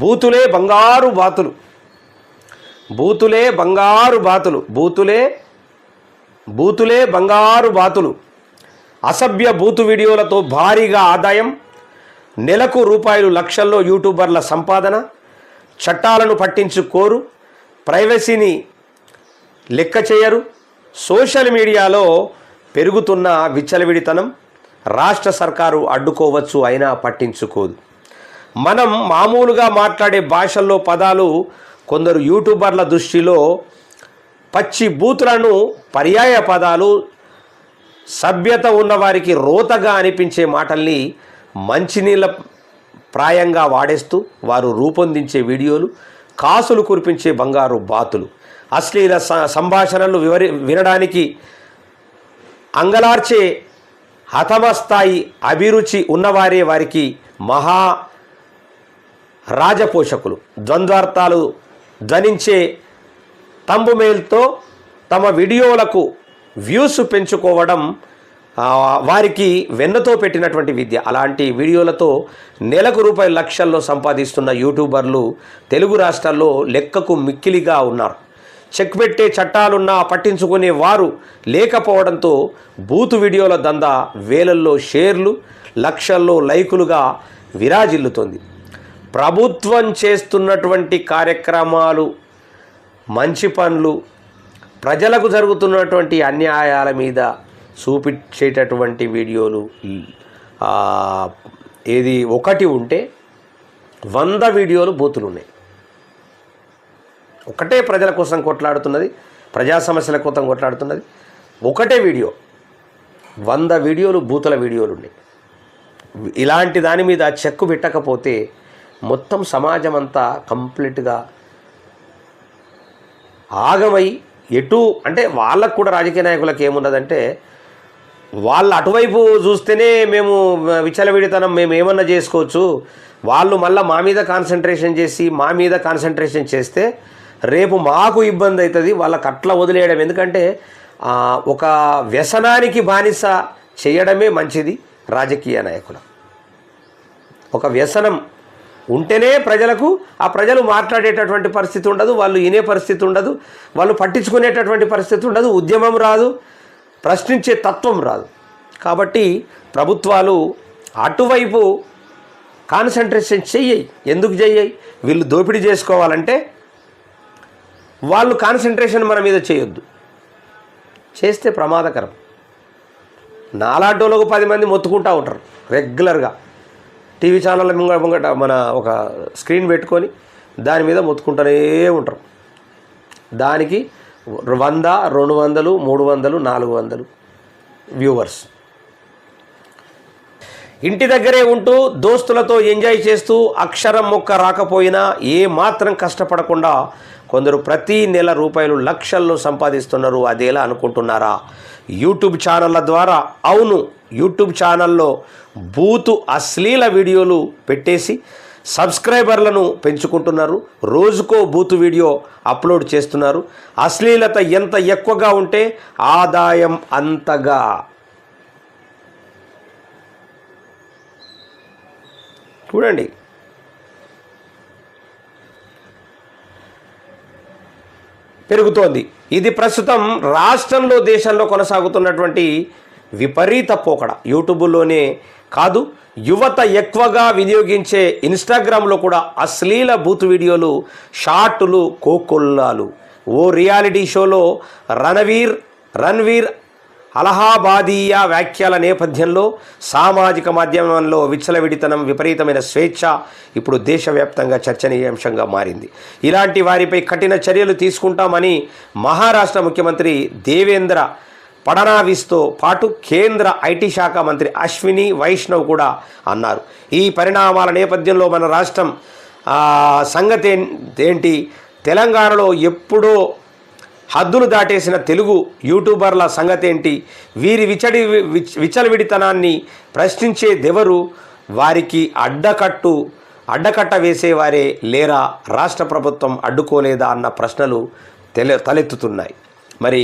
బూతులే బంగారు బాతులు. బూతులే బంగారు బాతులు. బూతులే బూతులే బంగారు బాతులు. అసభ్య బూతు వీడియోలతో భారీగా ఆదాయం నెలకు రూపాయలు లక్షల్లో యూట్యూబర్ల సంపాదన చట్టాలను పట్టించుకోరు ప్రైవసీని లెక్క చేయరు. సోషల్ మీడియాలో పెరుగుతున్న విచ్చలవిడితనం రాష్ట్ర సర్కారు అడ్డుకోవచ్చు అయినా పట్టించుకోదు. మనం మామూలుగా మాట్లాడే భాషల్లో పదాలు కొందరు యూట్యూబర్ల దృష్టిలో పచ్చి బూతులను పర్యాయ పదాలు సభ్యత ఉన్నవారికి రోతగా అనిపించే మాటల్ని మంచినీళ్ళ ప్రాయంగా వాడేస్తూ వారు రూపొందించే వీడియోలు కాసులు కురిపించే బంగారు బాతులు. అశ్లీల సంభాషణలు వివరి వినడానికి అంగలార్చే హతమస్థాయి అభిరుచి ఉన్నవారే వారికి మహా రాజపోషకులు. ద్వంద్వార్థాలు ధ్వనించే తంబుమేల్తో తమ వీడియోలకు వ్యూస్ పెంచుకోవడం వారికి వెన్నతో పెట్టినటువంటి విద్య. అలాంటి వీడియోలతో నెలకు రూపాయల లక్షల్లో సంపాదిస్తున్న యూట్యూబర్లు తెలుగు రాష్ట్రాల్లో లెక్కకు మిక్కిలిగా ఉన్నారు. చెక్ పెట్టే చట్టాలున్నా పట్టించుకునే వారు లేకపోవడంతో బూతు వీడియోల దందా వేలల్లో షేర్లు లక్షల్లో లైకులుగా విరాజిల్లుతోంది. ప్రభుత్వం చేస్తున్నటువంటి కార్యక్రమాలు మంచి పనులు ప్రజలకు జరుగుతున్నటువంటి అన్యాయాల మీద చూపించేటటువంటి వీడియోలు ఏది ఒకటి ఉంటే వంద వీడియోలు బూతులు ఉన్నాయి. ఒకటే ప్రజల కోసం కొట్లాడుతున్నది ప్రజా సమస్యల కోసం కొట్లాడుతున్నది. ఒకటే వీడియో వంద వీడియోలు బూతుల వీడియోలు ఉన్నాయి. ఇలాంటి దాని మీద చెక్కు పెట్టకపోతే మొత్తం సమాజం అంతా కంప్లీట్గా ఆగమై ఎటు అంటే వాళ్ళకు కూడా రాజకీయ నాయకులకు ఏమున్నదంటే వాళ్ళు అటువైపు చూస్తేనే మేము విచలవిడితనం మేము ఏమన్నా చేసుకోవచ్చు. వాళ్ళు మళ్ళీ మా మీద కాన్సన్ట్రేషన్ చేసి మా మీద కాన్సన్ట్రేషన్ చేస్తే రేపు మాకు ఇబ్బంది అవుతుంది వాళ్ళకి అట్లా వదిలేయడం. ఎందుకంటే ఒక వ్యసనానికి బానిస చేయడమే మంచిది రాజకీయ నాయకులు. ఒక వ్యసనం ఉంటేనే ప్రజలకు ఆ ప్రజలు మాట్లాడేటటువంటి పరిస్థితి ఉండదు వాళ్ళు వినే పరిస్థితి ఉండదు వాళ్ళు పట్టించుకునేటటువంటి పరిస్థితి ఉండదు ఉద్యమం రాదు ప్రశ్నించే తత్వం రాదు. కాబట్టి ప్రభుత్వాలు అటువైపు కాన్సన్ట్రేషన్ చెయ్యయి. ఎందుకు చెయ్యయి? వీళ్ళు దోపిడీ చేసుకోవాలంటే వాళ్ళు కాన్సన్ట్రేషన్ మన మీద చేయొద్దు. చేస్తే ప్రమాదకరం. నాలాంటోళ్ళకు పది మంది మొత్తుకుంటూ ఉంటారు రెగ్యులర్గా. టీవీ ఛానళ్ళ ముంగట ముంగట మన ఒక స్క్రీన్ పెట్టుకొని దాని మీద మొత్తుకుంటూనే ఉంటారు. దానికి వంద రెండు వందలు మూడు వందలు నాలుగు వందలు వ్యూవర్స్. ఇంటి దగ్గరే ఉంటూ దోస్తులతో ఎంజాయ్ చేస్తూ అక్షరం మొక్క రాకపోయినా ఏ మాత్రం కష్టపడకుండా కొందరు ప్రతి నెల రూపాయలు లక్షల్లో సంపాదిస్తున్నారు అదేలా అనుకుంటున్నారా? యూట్యూబ్ ఛానళ్ళ ద్వారా అవును యూట్యూబ్ ఛానల్లో బూతు అశ్లీల వీడియోలు పెట్టేసి సబ్స్క్రైబర్లను పెంచుకుంటున్నారు. రోజుకో బూతు వీడియో అప్లోడ్ చేస్తున్నారు. అశ్లీలత ఎంత ఎక్కువగా ఉంటే ఆదాయం అంతగా. చూడండి. పెరుగుతోంది. ఇది ప్రస్తుతం రాష్ట్రంలో దేశంలో కొనసాగుతున్నటువంటి విపరీత పోకడ. యూట్యూబ్లోనే కాదు యువత ఎక్కువగా వినియోగించే ఇన్స్టాగ్రామ్లో కూడా అశ్లీల బూత్ వీడియోలు షార్టులు కోకొల్లాలు. ఓ రియాలిటీ షోలో రణవీర్ రణ్వీర్ అలహాబాదీయ వ్యాఖ్యల నేపథ్యంలో సామాజిక మాధ్యమంలో విచ్చలవిడితనం విపరీతమైన స్వేచ్ఛ ఇప్పుడు దేశవ్యాప్తంగా చర్చనీయాంశంగా మారింది. ఇలాంటి వారిపై కఠిన చర్యలు తీసుకుంటామని మహారాష్ట్ర ముఖ్యమంత్రి దేవేంద్ర ఫడనావిస్తో పాటు కేంద్ర ఐటీ శాఖ మంత్రి అశ్విని వైష్ణవ్ కూడా అన్నారు. ఈ పరిణామాల నేపథ్యంలో మన రాష్ట్రం సంగతి ఏంటి? తెలంగాణలో ఎప్పుడో హద్దులు దాటేసిన తెలుగు యూట్యూబర్ల సంగతి ఏంటి వీరి విచడి విచ్- విచలవిడితనాన్ని ప్రశ్నించేదెవరు వారికి అడ్డకట్టు అడ్డకట్ట వేసేవారే లేరా రాష్ట్ర ప్రభుత్వం అడ్డుకోలేదా అన్న ప్రశ్నలు తెల తలెత్తుతున్నాయి. మరి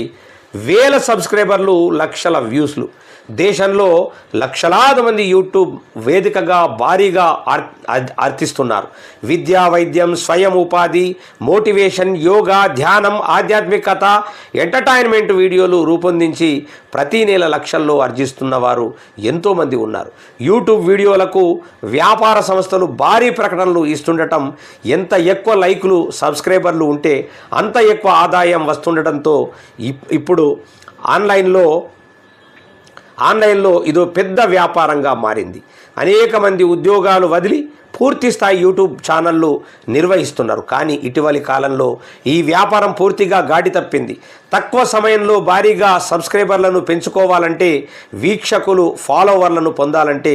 వేల సబ్స్క్రైబర్లు లక్షల వ్యూస్లు. దేశంలో లక్షలాది మంది యూట్యూబ్ వేదికగా భారీగా ఆర్ అర్- విద్య విద్యా వైద్యం స్వయం ఉపాధి మోటివేషన్ యోగా ధ్యానం ఆధ్యాత్మికత ఎంటర్టైన్మెంట్ వీడియోలు రూపొందించి ప్రతి నెల లక్షల్లో ఆర్జిస్తున్న వారు ఎంతోమంది ఉన్నారు. యూట్యూబ్ వీడియోలకు వ్యాపార సంస్థలు భారీ ప్రకటనలు ఇస్తుండటం ఎంత ఎక్కువ లైకులు సబ్స్క్రైబర్లు ఉంటే అంత ఎక్కువ ఆదాయం వస్తుండటంతో ఇప్- ఇప్పుడు ఆన్లైన్లో ఆన్లైన్లో ఇదో పెద్ద వ్యాపారంగా మారింది. అనేక మంది ఉద్యోగాలు వదిలి పూర్తి స్థాయి యూట్యూబ్ ఛానళ్ళు నిర్వహిస్తున్నారు. కానీ ఇటీవలి కాలంలో ఈ వ్యాపారం పూర్తిగా గాడి తప్పింది. తక్కువ సమయంలో భారీగా సబ్స్క్రైబర్లను పెంచుకోవాలంటే వీక్షకులు ఫాలోవర్లను పొందాలంటే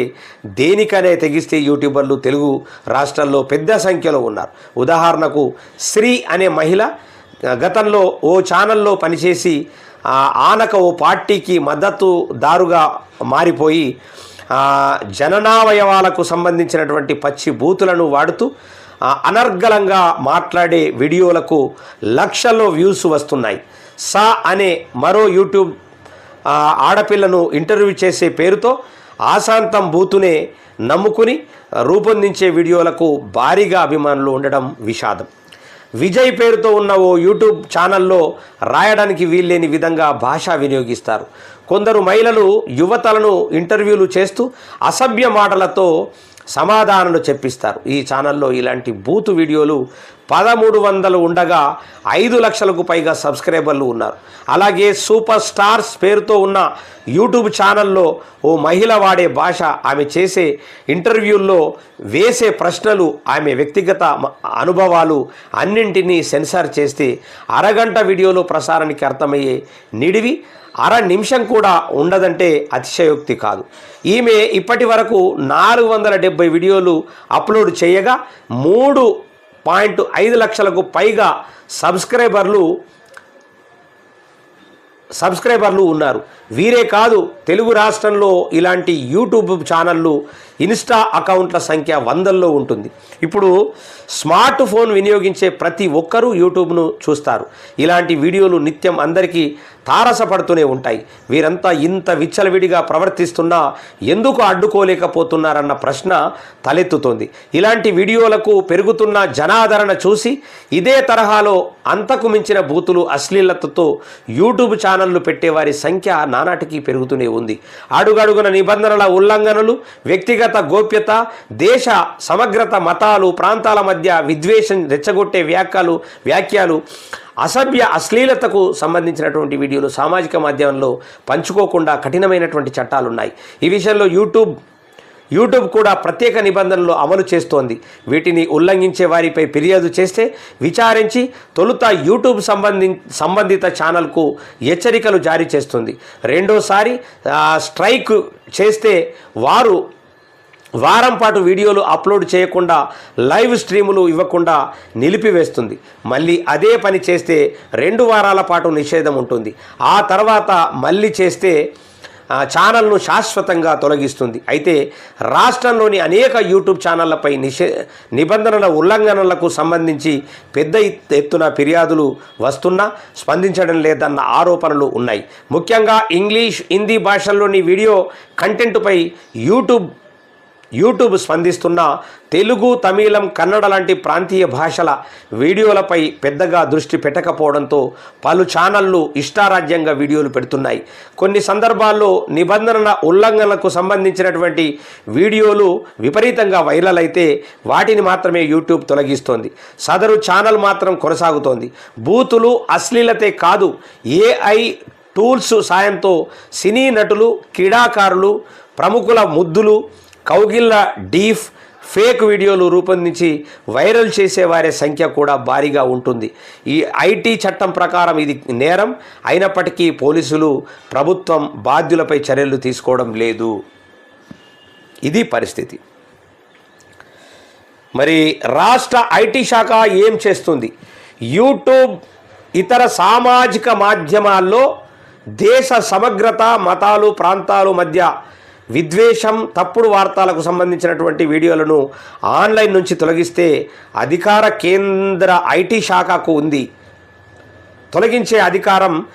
దేనికనే తెగిస్తే యూట్యూబర్లు తెలుగు రాష్ట్రాల్లో పెద్ద సంఖ్యలో ఉన్నారు. ఉదాహరణకు శ్రీ అనే మహిళ గతంలో ఓ ఛానల్లో పనిచేసి ఆనక ఓ పార్టీకి మద్దతుదారుగా మారిపోయి జననావయవాలకు సంబంధించినటువంటి పచ్చి బూతులను వాడుతూ అనర్గళంగా మాట్లాడే వీడియోలకు లక్షల్లో వ్యూస్ వస్తున్నాయి. సా అనే మరో యూట్యూబ్ ఆడపిల్లను ఇంటర్వ్యూ చేసే పేరుతో ఆశాంతం బూతునే నమ్ముకుని రూపొందించే వీడియోలకు భారీగా అభిమానులు ఉండడం విషాదం. విజయ్ పేరుతో ఉన్న ఓ యూట్యూబ్ ఛానల్లో రాయడానికి వీల్లేని విధంగా భాష వినియోగిస్తారు. కొందరు మహిళలు యువతలను ఇంటర్వ్యూలు చేస్తూ అసభ్య మాటలతో సమాధానాలు చెప్పిస్తారు. ఈ ఛానల్లో ఇలాంటి బూతు వీడియోలు పదమూడు వందలు ఉండగా ఐదు లక్షలకు పైగా సబ్స్క్రైబర్లు ఉన్నారు. అలాగే సూపర్ స్టార్స్ పేరుతో ఉన్న యూట్యూబ్ ఛానల్లో ఓ మహిళ వాడే భాష ఆమె చేసే ఇంటర్వ్యూల్లో వేసే ప్రశ్నలు ఆమె వ్యక్తిగత అనుభవాలు అన్నింటినీ సెన్సార్ చేస్తే అరగంట వీడియోలో ప్రసారానికి అర్థమయ్యే నిడివి అర నిమిషం కూడా ఉండదంటే అతిశయోక్తి కాదు. ఈమె ఇప్పటి వరకు నాలుగు వందల డెబ్బై వీడియోలు అప్లోడ్ చేయగా మూడు పాయింట్ ఐదు లక్షలకు పైగా సబ్స్క్రైబర్లు సబ్స్క్రైబర్లు ఉన్నారు. వీరే కాదు తెలుగు రాష్ట్రంలో ఇలాంటి యూట్యూబ్ ఛానళ్ళు ఇన్స్టా అకౌంట్ల సంఖ్య వందల్లో ఉంటుంది. ఇప్పుడు స్మార్ట్ ఫోన్ వినియోగించే ప్రతి ఒక్కరూ యూట్యూబ్ను చూస్తారు. ఇలాంటి వీడియోలు నిత్యం అందరికీ తారసపడుతూనే ఉంటాయి. వీరంతా ఇంత విచ్చలవిడిగా ప్రవర్తిస్తున్నా ఎందుకు అడ్డుకోలేకపోతున్నారన్న ప్రశ్న తలెత్తుతోంది. ఇలాంటి వీడియోలకు పెరుగుతున్న జనాదరణ చూసి ఇదే తరహాలో అంతకు మించిన బూతులు అశ్లీలతతో యూట్యూబ్ ఛానళ్ళు పెట్టేవారి సంఖ్య నానాటికి పెరుగుతూనే ఉంది. అడుగడుగున నిబంధనల ఉల్లంఘనలు వ్యక్తిగత గోప్యత దేశ సమగ్రత మతాలు ప్రాంతాల మధ్య విద్వేషం రెచ్చగొట్టే వ్యాఖ్యలు వ్యాఖ్యలు అసభ్య అశ్లీలతకు సంబంధించినటువంటి వీడియోలు సామాజిక మాధ్యమంలో పంచుకోకుండా కఠినమైనటువంటి చట్టాలు ఉన్నాయి ఈ విషయంలో యూట్యూబ్ యూట్యూబ్ కూడా ప్రత్యేక నిబంధనలు అమలు చేస్తోంది. వీటిని ఉల్లంఘించే వారిపై ఫిర్యాదు చేస్తే విచారించి తొలుత యూట్యూబ్ సంబంధి సంబంధిత ఛానల్కు హెచ్చరికలు జారీ చేస్తుంది. రెండోసారి స్ట్రైక్ చేస్తే వారు వారం పాటు వీడియోలు అప్లోడ్ చేయకుండా లైవ్ స్ట్రీములు ఇవ్వకుండా నిలిపివేస్తుంది. మళ్ళీ అదే పని చేస్తే రెండు వారాల పాటు నిషేధం ఉంటుంది. ఆ తర్వాత మళ్ళీ చేస్తే ఛానల్ను శాశ్వతంగా తొలగిస్తుంది. అయితే రాష్ట్రంలోని అనేక యూట్యూబ్ ఛానళ్ళపై నిషే నిబంధనల ఉల్లంఘనలకు సంబంధించి పెద్ద ఎత్తున ఫిర్యాదులు వస్తున్నా స్పందించడం లేదన్న ఆరోపణలు ఉన్నాయి. ముఖ్యంగా ఇంగ్లీష్ హిందీ భాషల్లోని వీడియో కంటెంట్పై యూట్యూబ్ యూట్యూబ్ స్పందిస్తున్న తెలుగు తమిళం కన్నడ లాంటి ప్రాంతీయ భాషల వీడియోలపై పెద్దగా దృష్టి పెట్టకపోవడంతో పలు ఛానళ్ళు ఇష్టారాజ్యంగా వీడియోలు పెడుతున్నాయి. కొన్ని సందర్భాల్లో నిబంధనల ఉల్లంఘనలకు సంబంధించినటువంటి వీడియోలు విపరీతంగా వైరల్ అయితే వాటిని మాత్రమే యూట్యూబ్ తొలగిస్తోంది. సదరు ఛానల్ మాత్రం కొనసాగుతోంది. బూతులు అశ్లీలతే కాదు ఏఐ టూల్స్ సాయంతో సినీ నటులు క్రీడాకారులు ప్రముఖుల ముద్దులు కౌగిళ్ళ డీఫ్ ఫేక్ వీడియోలు రూపొందించి వైరల్ చేసేవారి సంఖ్య కూడా భారీగా ఉంటుంది. ఈ ఐటీ చట్టం ప్రకారం ఇది నేరం. అయినప్పటికీ పోలీసులు ప్రభుత్వం బాధ్యులపై చర్యలు తీసుకోవడం లేదు. ఇది పరిస్థితి. మరి రాష్ట్ర ఐటీ శాఖ ఏం చేస్తుంది? యూట్యూబ్ ఇతర సామాజిక మాధ్యమాల్లో దేశ సమగ్రత మతాలు ప్రాంతాలు మధ్య విద్వేషం తప్పుడు వార్తలకు సంబంధించినటువంటి వీడియోలను ఆన్లైన్ నుంచి తొలగిస్తే అధికార కేంద్ర ఐటీ శాఖకు ఉంది. తొలగించే అధికారం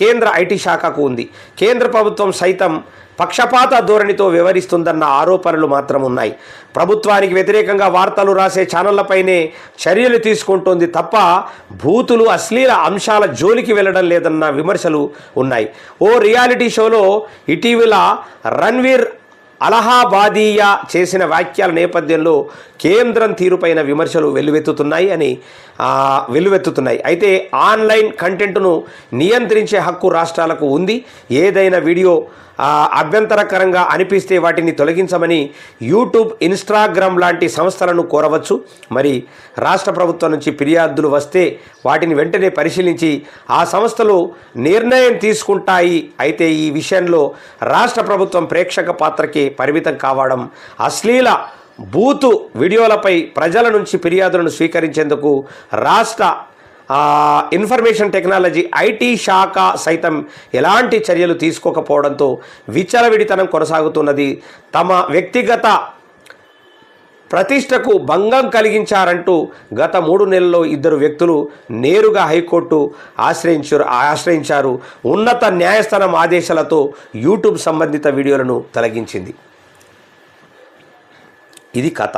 కేంద్ర ఐటీ శాఖకు ఉంది. కేంద్ర ప్రభుత్వం సైతం పక్షపాత ధోరణితో వ్యవహరిస్తుందన్న ఆరోపణలు మాత్రం ఉన్నాయి ప్రభుత్వానికి వ్యతిరేకంగా వార్తలు రాసే ఛానళ్ళపైనే చర్యలు తీసుకుంటోంది తప్ప భూతులు అశ్లీల అంశాల జోలికి వెళ్ళడం లేదన్న విమర్శలు ఉన్నాయి. ఓ రియాలిటీ షోలో ఇటీవల రణ్వీర్ అలహాబాదీయ చేసిన వ్యాఖ్యల నేపథ్యంలో కేంద్రం తీరుపైన విమర్శలు వెల్లువెత్తుతున్నాయి అని వెల్లువెత్తుతున్నాయి. అయితే ఆన్లైన్ కంటెంట్ను నియంత్రించే హక్కు రాష్ట్రాలకు ఉంది. ఏదైనా వీడియో అభ్యంతరకరంగా అనిపిస్తే వాటిని తొలగించమని యూట్యూబ్ ఇన్స్టాగ్రామ్ లాంటి సంస్థలను కోరవచ్చు. మరి రాష్ట్ర ప్రభుత్వం నుంచి ఫిర్యాదులు వస్తే వాటిని వెంటనే పరిశీలించి ఆ సంస్థలు నిర్ణయం తీసుకుంటాయి అయితే ఈ విషయంలో రాష్ట్ర ప్రభుత్వం ప్రేక్షక పాత్రకే పరిమితం కావడం అశ్లీల బూతు వీడియోలపై ప్రజల నుంచి ఫిర్యాదులను స్వీకరించేందుకు రాష్ట్ర ఇన్ఫర్మేషన్ టెక్నాలజీ ఐటీ శాఖ సైతం ఎలాంటి చర్యలు తీసుకోకపోవడంతో విచ్చలవిడితనం కొనసాగుతున్నది. తమ వ్యక్తిగత ప్రతిష్టకు భంగం కలిగించారంటూ గత మూడు నెలల్లో ఇద్దరు వ్యక్తులు నేరుగా హైకోర్టు ఆశ్రయించారు ఆశ్రయించారు. ఉన్నత న్యాయస్థానం ఆదేశాలతో యూట్యూబ్ సంబంధిత వీడియోలను తొలగించింది. ఇది కథ.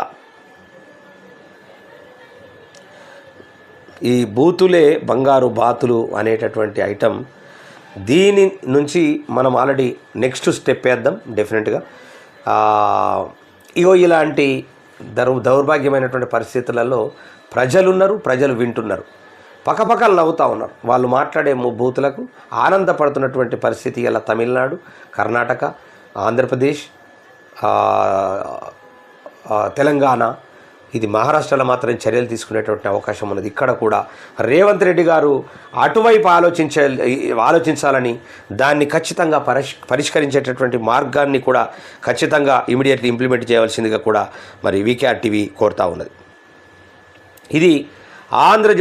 ఈ బూతులే బంగారు బాతులు అనేటటువంటి ఐటమ్. దీని నుంచి మనం ఆల్రెడీ నెక్స్ట్ స్టెప్ వేద్దాం డెఫినెట్గా. ఇగో ఇలాంటి దౌర్ దౌర్భాగ్యమైనటువంటి పరిస్థితులలో ప్రజలున్నారు ప్రజలు వింటున్నారు. పక్కపక్కలు నవ్వుతూ ఉన్నారు. వాళ్ళు మాట్లాడే బూతులకు ఆనందపడుతున్నటువంటి పరిస్థితి ఇలా తమిళనాడు కర్ణాటక ఆంధ్రప్రదేశ్ తెలంగాణ ఇది మహారాష్ట్రలో మాత్రం చర్యలు తీసుకునేటువంటి అవకాశం ఉన్నది. ఇక్కడ కూడా రేవంత్ రెడ్డి గారు అటువైపు ఆలోచించే ఆలోచించాలని దాన్ని ఖచ్చితంగా పరిష్ పరిష్కరించేటటువంటి మార్గాన్ని కూడా ఖచ్చితంగా ఇమీడియట్లీ ఇంప్లిమెంట్ చేయవలసిందిగా కూడా మరి వీకేఆర్ టీవీ కోరుతా ఉన్నది. ఇది ఆంధ్రజ్యోతి